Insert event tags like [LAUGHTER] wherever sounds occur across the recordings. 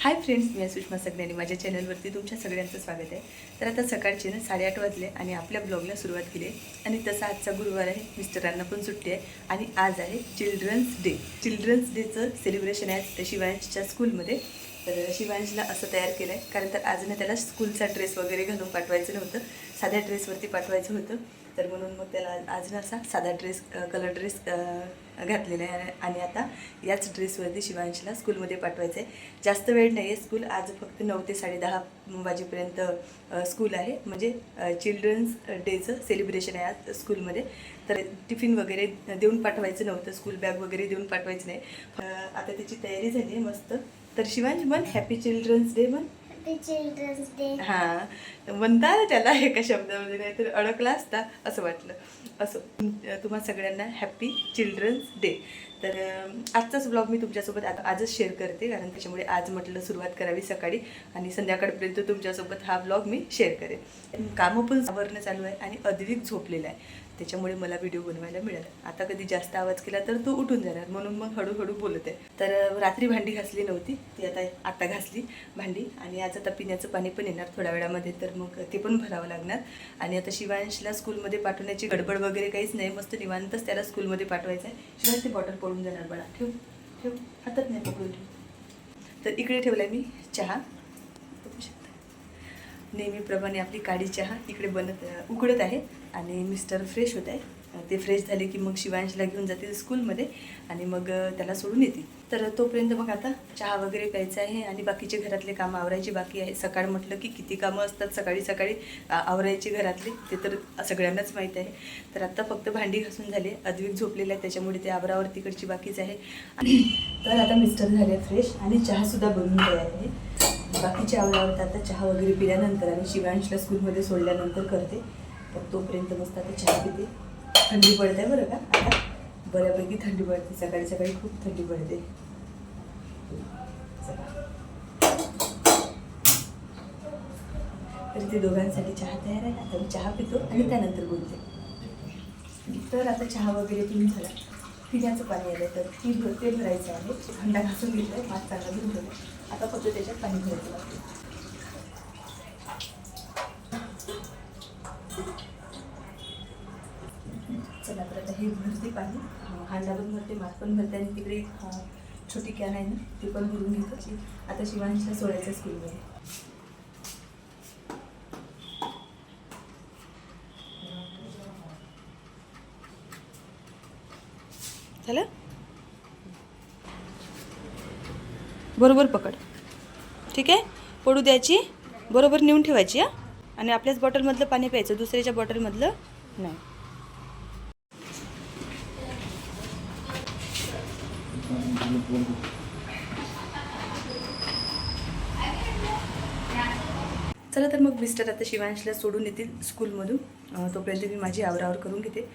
Hi friends मी सुषमा सगळ्यांनी माझ्या चॅनलवरती तुमच्या सगळ्यांचं स्वागत आहे. तर आता सकाळचे ना साडेआठ वाजले आणि आपल्या ब्लॉगला सुरुवात केली आणि तसा आजचा गुरुवार आहे मिस्टरांना पण सुट्टी आहे. आणि आज आहे चिल्ड्रन्स डे. चिल्ड्रन्स डेचं सेलिब्रेशन आहे शिवांशच्या स्कूलमध्ये. तर शिवांशला असं तयार केलं आहे कारण तर आज ना त्याला स्कूलचा ड्रेस वगैरे घालून पाठवायचं नव्हतं. साध्या ड्रेसवरती पाठवायचं होतं. तर म्हणून मग त्याला आज ना असा साधा ड्रेस कलर ड्रेस घातलेला आहे. आणि आता याच ड्रेसवरती शिवांशीला स्कूलमध्ये पाठवायचं आहे जास्त वेळ नाही आहे स्कूल आज फक्त नऊ ते साडेदहा वाजेपर्यंत स्कूल आहे. म्हणजे चिल्ड्रन्स डेचं सेलिब्रेशन आहे आज स्कूलमध्ये. तर टिफिन वगैरे देऊन पाठवायचं नव्हतं. स्कूल बॅग वगैरे देऊन पाठवायचं नाही. आता त्याची तयारी झाली आहे मस्त. तर शिवांश म्हण हॅपी चिल्ड्रन्स डे म्हण. चिल्ड्रन्स डे हां. म्हणता त्याला एका शब्दामध्ये नाही तर अडकला असता असं वाटलं. असं तुम्हा सगळ्यांना हॅपी चिल्ड्रन्स डे तर आजचाच ब्लॉग मी तुमच्यासोबत आता आजच शेअर करते कारण त्याच्यामुळे आज म्हटलं सुरुवात करावी सकाळी आणि संध्याकाळपर्यंत तुमच्यासोबत हा ब्लॉग मी शेअर करेन. कामं पण आवरणं चालू आहे आणि अद्विक झोपलेला आहे. त्याच्यामुळे मला व्हिडिओ बनवायला मिळाला. आता कधी जास्त आवाज केला तर तो उठून जाणार म्हणून मग हळूहळू बोलत. आहे तर रात्री भांडी घासली नव्हती ती आता आता घासली भांडी आणि आज आता पिण्याचं पाणी पण येणार थोड्या वेळामध्ये तर मग ते पण भरावं लागणार. आणि आता शिवांशला स्कूलमध्ये पाठवण्याची गडबड वगैरे काहीच नाही मस्त निवांतच त्याला स्कूलमध्ये पाठवायचं आहे. शिवाय ते बॉटल पडून जाणार बळा. ठेव ठेव. हातात नाही पकडून ठेव. तर इकडे ठेवला मी चहा. नेहमीप्रमाणे आपली काळी चहा इकडे बनत उकडत आहे आणि मिस्टर फ्रेश होत आहे. ते फ्रेश झाले की मग शिवांशला घेऊन जातील स्कूलमध्ये आणि मग त्याला सोडून येतील. तर तोपर्यंत मग आता चहा वगैरे प्यायचा आहे आणि बाकीचे घरातले कामं आवरायची बाकी आहे. सकाळ म्हटलं की किती कामं असतात सकाळी सकाळी आवरायची घरातले. ते तर सगळ्यांनाच माहीत आहे. तर आत्ता फक्त भांडी घासून झाले. अद्विक झोपलेले आहे त्याच्यामुळे ते आवरावर तिकडची बाकीच आहे. [CLEARS THROAT] तर आता मिस्टर झाले फ्रेश आणि चहासुद्धा बनवून तयार आहे. बाकीचे आवडावं आता चहा वगैरे पिल्यानंतर आणि शिवांशला स्कूलमध्ये सोडल्यानंतर करते. तर तोपर्यंत मस्त आता चहा पिते. थंडी पडते बरं का? आता बऱ्यापैकी थंडी पडते. सकाळी सकाळी खूप थंडी पडते. चला. तर ते दोघांसाठी चहा तयार आहे. आता मी चहा पितो आणि त्यानंतर बोलते. तर आता चहा वगैरे पिऊन झाला. पिण्याचं पाणी आलं तर ती भर ते भरायचं आहे. हंडा घासून घेतलं आहे भात चांगला धुवून ठेवलं आता फक्त त्याच्यात पाणी भरायचं लागतं चला तर आता हे भरते पाणी. हांडा पण भरते भात पण भरते आणि तिकडे छोटी कॅन आहे ना ती पण भरून घेतो. आता शिवांच्या सोळ्याच्या स्कूलमध्ये. झालं बरोबर पकड. ठीक आहे? पडू द्यायची. बरोबर नेऊन ठेवायची हा? आणि आपल्याच बॉटलमधलं पाणी प्यायचं दुसऱ्याच्या बॉटलमधलं नाही. चला तर मग मिस्टर आता शिवांशला सोडून येतील स्कूलमधून तोपर्यंत मी माझी आवरावर करून घेते.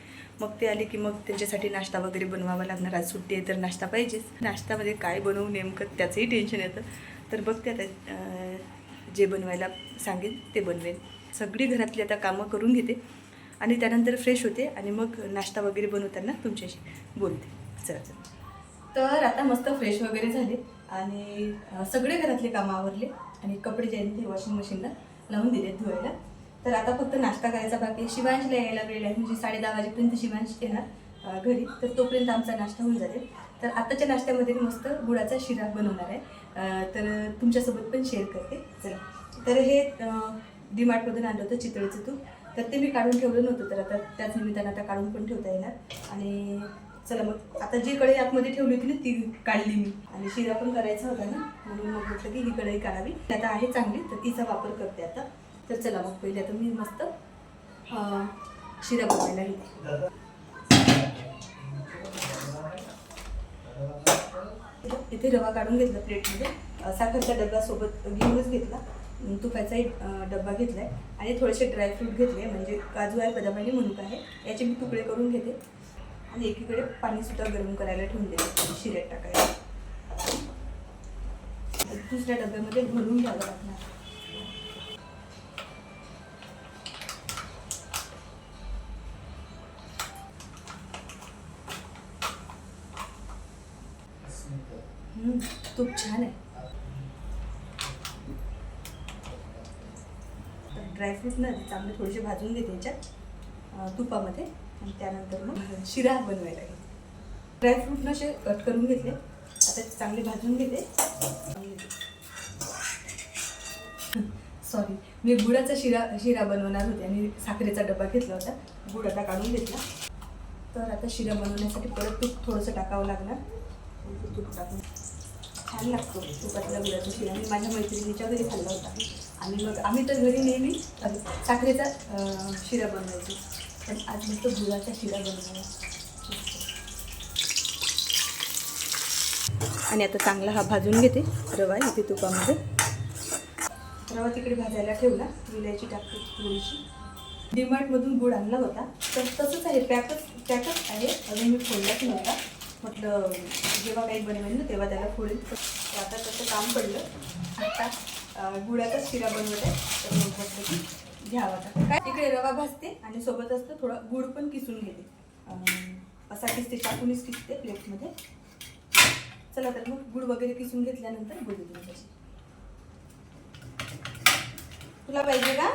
मग ते आले की मग त्यांच्यासाठी नाश्ता वगैरे बनवावा लागणार. आज सुट्टी आहे तर नाश्ता पाहिजेच. नाश्त्यामध्ये काय बनवू नेमकं त्याचंही टेन्शन येतं. तर बघते आता जे बनवायला सांगेन ते बनवेन. सगळी घरातली आता कामं करून घेते. आणि त्यानंतर फ्रेश होते आणि मग नाश्ता वगैरे बनवताना तुमच्याशी बोलते. चला चला. तर आता मस्त फ्रेश वगैरे झाले आणि सगळे घरातले कामं आवरले. आणि कपडे जे आहेत ते वॉशिंग मशीनला लावून दिले धुवायला. तर आता फक्त नाश्ता करायचा बाकी शिवांशला यायला वेळ आहे. म्हणजे साडे दहा वाजेपर्यंत शिवांश येणार घरी. तर तोपर्यंत आमचा नाश्ता होऊन जाते. तर आत्ताच्या नाश्त्यामध्ये मस्त गुळाचा शिरा बनवणार आहे. तर तुमच्यासोबत पण शेअर करते. चला. तर हे डीमार्टमधून आणलं होतं चितळेचं तूप. तर ते मी काढून ठेवलं नव्हतं तर आता त्याच निमित्तानं आता काढून पण ठेवता येणार. आणि चला मग आता जी कढई आतमध्ये ठेवली होती ना ती काढली मी. आणि शिरा पण करायचा होता ना म्हणून मग म्हटलं की ही कढई काढावी आता आहे चांगली तर तिचा वापर करते आता. तर चला मग पहिले आता मी मस्त शिरा बनवायला घेते. इथे रवा काढून घेतला प्लेटमध्ये. साखरचा डबा सोबत घेऊनच घेतला. तुपाचाही डब्बा एक आहे आणि थोडेसे ड्रायफ्रूट घेतले म्हणजे काजू आहे बदाम आणि मनुका आहे. याचे मी तुकडे करून घेते. आणि एकीकडे पाणीसुद्धा गरम करायला ठेवून दे शिऱ्यात टाकायला. दुसऱ्या डब्यामध्ये भरून घ्यावं लागणार. तूप छान आहे. ड्रायफ्रूट ना चांगले थोडेसे भाजून घेते त्यांच्यात तुपामध्ये. आणि त्यानंतर मग शिरा बनवायला घेते ड्रायफ्रूटनं असे कट करून घेतले. आता चांगले भाजून घेते. सॉरी मी गुळाचा शिरा शिरा बनवणार होते आणि साखरेचा डबा घेतला होता. गुळ आता काढून घेतला. तर आता शिरा बनवण्यासाठी परत तूप थोडंसं टाकावं लागणार. तूप टाकून. छान लागतो. तुपातला गुळाचा शिरा. मी माझ्या मैत्रिणीच्या घरी खाल्ला होता. आणि मग आम्ही तर घरी नेहमी साखरेचा शिरा बनवायचो. पण आज मस्त गुळाचा शिरा बनवायला आणि आता चांगला हा भाजून घेते रवा इथे तुपामध्ये. रवा तिकडे भाजायला ठेवला विलायची टाकते थोडीशी. डीमार्टमधून गुळ आणला होता तर तसंच आहे पॅकच पॅकच आहे अजून मी फोडलाच नव्हता. म्हटलं जेव्हा काही बनवेल ना तेव्हा त्याला फोडेल आता तसं काम पडलं. आता गुळाचाच शिरा बनवत आहे तर मग म्हटलं की घ्यावा काय? इकडे रवा भाजते आणि सोबत असतं थोडं गुळ पण किसून घेते. असा किसते टाकूनच किसते प्लेटमध्ये. चला तर मग गुळ वगैरे किसून घेतल्यानंतर बोलू तुमच्याशी. तुला पाहिजे का?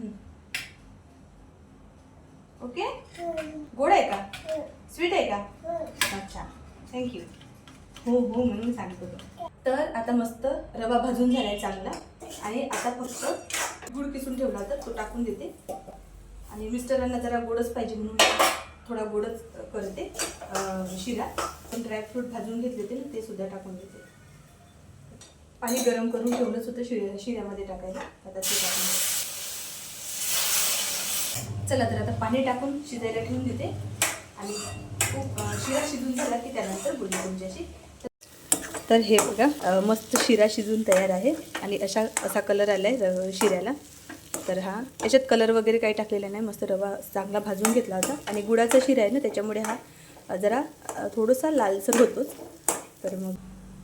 हं. ओके? गोड आहे का? स्वीट आहे का? अच्छा. थँक्यू हो हो म्हणून सांगतो. तर आता मस्त रवा भाजून झालाय चांगला. आणि आता फक्त गुळ किसून ठेवला होता तो टाकून देते. आणि मिस्टरांना जरा गोडच पाहिजे म्हणून थोडा गोडच करते शिरा. पण ड्रायफ्रूट भाजून घेतले ते ना ते सुद्धा टाकून देते. पाणी गरम करून ठेवलंच होतं शिऱ्या शिऱ्यामध्ये टाकायला. आता ते टाकून देते. चला तर आता पाणी टाकून शिजायला ठेवून देते. आणि खूप शिरा शिजून झाला की त्यानंतर बोलू तुमच्याशी तर हे बघा मस्त शिरा शिजून तयार आहे आणि अशा असा कलर आला आहे शिऱ्याला. तर हा याच्यात कलर वगैरे काही टाकलेला नाही मस्त रवा चांगला भाजून घेतला होता. आणि गुळाचा शिरा आहे ना त्याच्यामुळे हा जरा अं, थोडासा लालसर होतोच. तर मग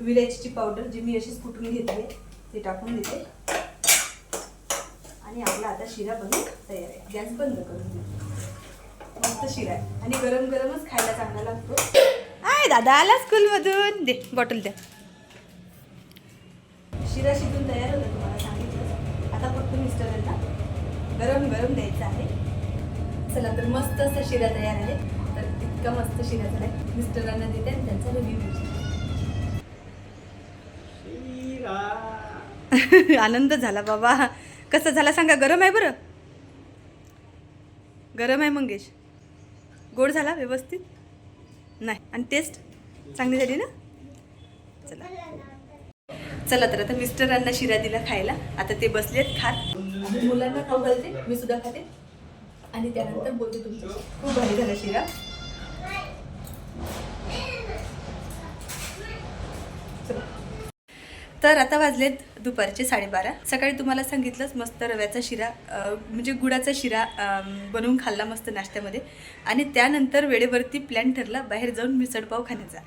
विलायचीची पावडर जी मी अशीच कुटून घेतली ते टाकून देते. आणि आपला आता शिरा बनून तयार आहे. गॅस बंद करून देते. मस्त शिरा आहे. आणि गरम गरमच खायला चांगला लागतो. आय दादा आला स्कूलमधून दे बॉटल द्या. मिस्टरांना गरम गरम द्यायचं आहे. चला तर मस्त असा शिरा तयार आहे तर इतका मस्त शिरा झाला आहे मिस्टरांना देते आणि त्यांचा रिव्ह्यू [LAUGHS] आनंद झाला बाबा. कसं झाला सांगा गरम आहे बरं? गरम आहे मंगेश. गोड झाला व्यवस्थित? नाही. आणि टेस्ट चांगली झाली ना? चला. चला तर आता मिस्टरांना शिरा दिला खायला. आता ते बसलेत खात. म्हणजे मुलांना खाऊ घालते मी सुद्धा खाते. आणि त्यानंतर बोलते तुमचं. खूप भारी झालं शिरा. तर आता वाजलेत दुपारचे साडेबारा. सकाळी तुम्हाला सांगितलंच मस्त रव्याचा शिरा म्हणजे गुळाचा शिरा बनवून खाल्ला मस्त नाश्त्यामध्ये. आणि त्यानंतर वेळेवरती प्लॅन ठरला बाहेर जाऊन मिसळपाव खाण्याचा.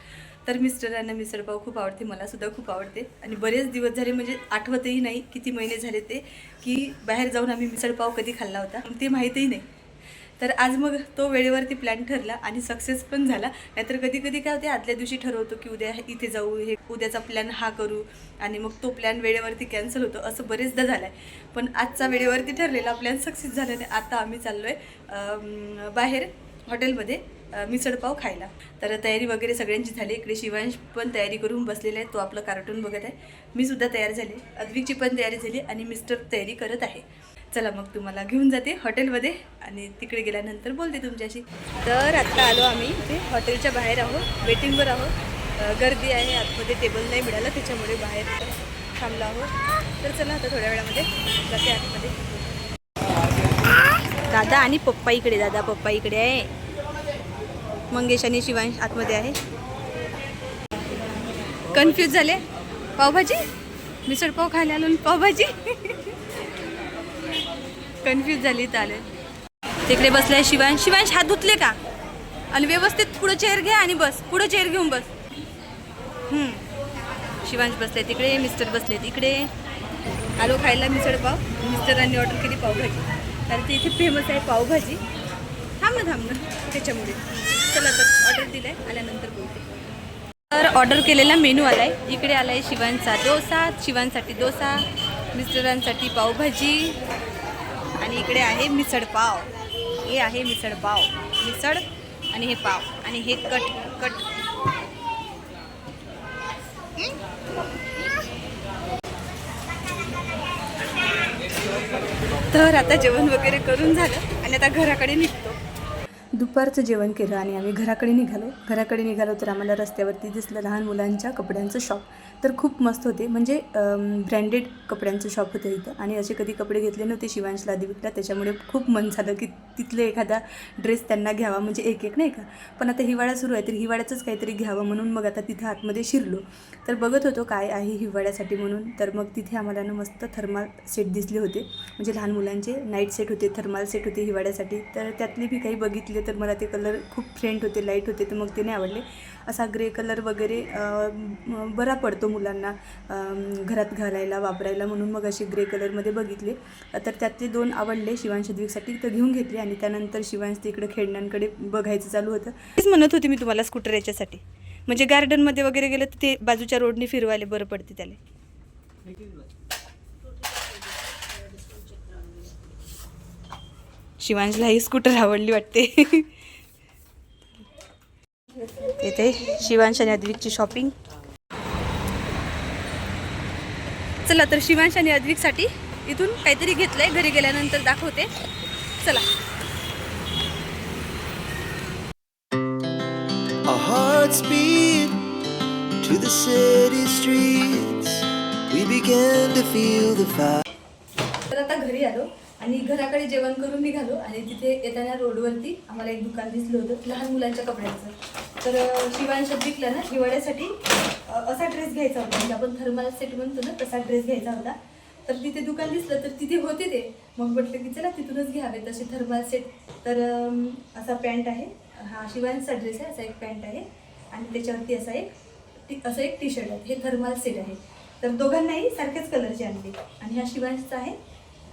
तर मिस्टरांना मिसळपाव खूप आवडते मला सुद्धा खूप आवडते. आणि बरेच दिवस झाले म्हणजे आठवतही नाही किती महिने झाले ते की बाहेर जाऊन आम्ही मिसळपाव कधी खाल्ला होता. ते माहीतही नाही. तर आज मग तो वेळेवरती प्लॅन ठरला आणि सक्सेस पण झाला. नाहीतर कधी कधी काय होते आदल्या दिवशी ठरवतो की उद्या इथे जाऊ हे उद्याचा प्लॅन हा करू आणि मग तो प्लॅन वेळेवरती कॅन्सल होतो. असं बरेचदा झालं आहे पण आजचा वेळेवरती ठरलेला प्लॅन सक्सेस झाल्याने आता आम्ही चाललो आहे बाहेर हॉटेलमध्ये मिसळपाव खायला. तर तयारी वगैरे सगळ्यांची झाली. इकडे शिवांश पण तयारी करून बसलेला आहे. तो आपलं कार्टून बघत आहे. मी सुद्धा तयार झाले. अद्विकची पण तयारी झाली आणि मिस्टर तयारी करत आहे. चला मग तुम्हाला घेऊन जाते हॉटेलमध्ये आणि तिकडे गेल्यानंतर बोलते तुमच्याशी. तर आत्ता आलो आम्ही इथे हॉटेलच्या बाहेर आहोत. वेटिंगवर आहोत. गर्दी आहे. आतमध्ये टेबल नाही मिळालं. त्याच्यामुळे बाहेर थांबलो आहोत. तर चला आता थोड्या वेळामध्ये जाते आतमध्ये. दादा आणि पप्पा इकडे. दादा पप्पा इकडे आहे. मंगेश आणि शिवांश आतमध्ये आहे. कन्फ्यूज झाले? पावभाजी? मिसळ पाव खायला आलो पावभाजी? कन्फ्यूज झाली चालेल तिकडे बसलाय शिवांश. शिवांश हात धुतले का? आणि व्यवस्थित पुढं चेअर घे आणि बस. पुढं चेअर घेऊन बस. शिवांश बसले तिकडे मिस्टर बसले तिकडे. आलो खायला मिसळ पाव. मिस्टरांनी ऑर्डर केली पावभाजी. कारण ते इथे फेमस आहे पावभाजी. थांब ना थांब ना त्याच्यामुळे. चला तर ऑर्डर दिलाय आल्यानंतर बोलते. तर ऑर्डर केलेला मेनू आलाय. इकडे आलाय शिवांचा डोसा शिवांसाठी डोसा मिस्टरांसाठी पावभाजी आणि इकडे आहे मिसळपाव हे आहे मिसळपाव मिसळ आणि हे पाव. आणि हे कट कट. तर आता जेवण वगैरे करून झालं. आणि आता घराकडे निघतो. दुपारचं जेवण केलं आणि आम्ही घराकडे निघालो. घराकडे निघालो तर आम्हाला रस्त्यावरती दिसलं लहान मुलांच्या कपड्यांचं शॉप तर खूप मस्त होते. म्हणजे ब्रँडेड कपड्यांचं शॉप होतं इथं. आणि असे कधी कपडे घेतले नव्हते शिवांशला दिविकला त्याच्यामुळे खूप मन झालं की तिथले एखादा ड्रेस त्यांना घ्यावा. म्हणजे एक एक नाही का? पण आता हिवाळा सुरू आहे तर हिवाळ्याचंच काहीतरी घ्यावं म्हणून मग आता तिथे आतमध्ये शिरलो. तर बघत होतो काय आहे हिवाळ्यासाठी म्हणून. तर मग तिथे आम्हाला ना मस्त थर्माल सेट दिसले होते. म्हणजे लहान मुलांचे नाईट सेट होते थर्माल सेट होते हिवाळ्यासाठी. तर त्यातले बी काही बघितले तर मला ते कलर खूप फ्रेंड होते लाइट होते तर मग ते नाही आवडले. असा ग्रे कलर वगैरे बरा पडतो मुलांना घरात घालायला वापरायला म्हणून मग असे ग्रे कलरमध्ये बघितले. तर त्यातले दोन आवडले शिवांश द्वीकसाठी तर घेऊन घेतले आणि त्यानंतर शिवांश तिकडे खेळण्यांकडे बघायचं चालू होतं. तेच म्हणत होते मी तुम्हाला स्कूटर याच्यासाठी. म्हणजे गार्डनमध्ये वगैरे गेलं तर ते बाजूच्या रोडने फिरवायला बरं पडते त्याला. शिवांशला ही स्कूटर आवडली वाटते. येते शिवांश आणि अद्विकची शॉपिंग. चला तर शिवांश आणि अद्विकसाठी इथून काहीतरी घेतलंय. घरी गेल्यानंतर दाखवते. चला. Beat to the city streets. We began to feel the fire. आता घरी आलो. आणि घराकडे जेवण करून निघालो आणि तिथे येताना रोडवरती आम्हाला एक दुकान दिसलं होतं लहान मुलांच्या कपड्यांचं. तर शिवांशात शिवांश ना हिवाळ्यासाठी असा ड्रेस घ्यायचा होता. म्हणजे आपण थर्मल सेट म्हणतो ना तसा ड्रेस घ्यायचा होता. तर तिथे दुकान दिसलं तर तिथे होते ते. मग म्हटलं की चला तिथूनच घ्यावे तसे थर्मल सेट तर असा पॅन्ट आहे. हा शिवांचा ड्रेस आहे असा एक पॅन्ट आहे. आणि त्याच्यावरती असा एक टी असं एक टी शर्ट आहे. हे थर्माल सेट आहे. तर दोघांनाही सारख्याच कलरचे आणले. आणि हा शिवांशचा आहे.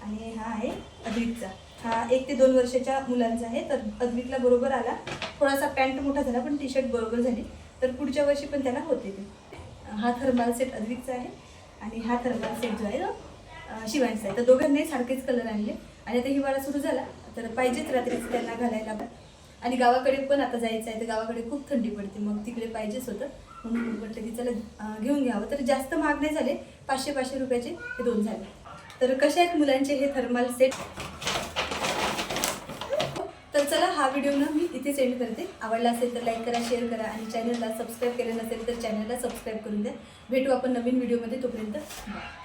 आणि हा आहे अद्विकचा. हा एक ते दोन वर्षाच्या मुलांचा आहे तर अद्विकला बरोबर आला. थोडासा पॅन्ट मोठा झाला पण टी शर्ट बरोबर झाली. तर पुढच्या वर्षी पण त्याला होते ते. हा थर्माल सेट अद्विकचा आहे आणि हा थर्माल सेट जो आहे तो आहे. तर दोघांनाही सारखेच कलर आणले. आणि आता हिवाळा सुरू झाला तर पाहिजेच रात्रीच त्यांना घालायला. आणि गावाकडे पण आता जायचं आहे तर गावाकडे खूप थंडी पडते. मग तिकडे पाहिजेच होतं. म्हणून म्हटलं की चला घेऊन घ्यावं. तर जास्त महाग नाही झाले. पाचशे पाचशे रुपयाचे हे दोन झाले. तर कसे आहेत मुलांचे हे थर्माल सेट? तर चला हा व्हिडिओ ना मी इथेच एंड करते. आवडला असेल तर लाईक करा शेअर करा आणि चॅनलला सबस्क्राईब केलं नसेल तर चॅनलला सबस्क्राईब करून द्या. भेटू आपण नवीन व्हिडिओमध्ये तोपर्यंत. बाय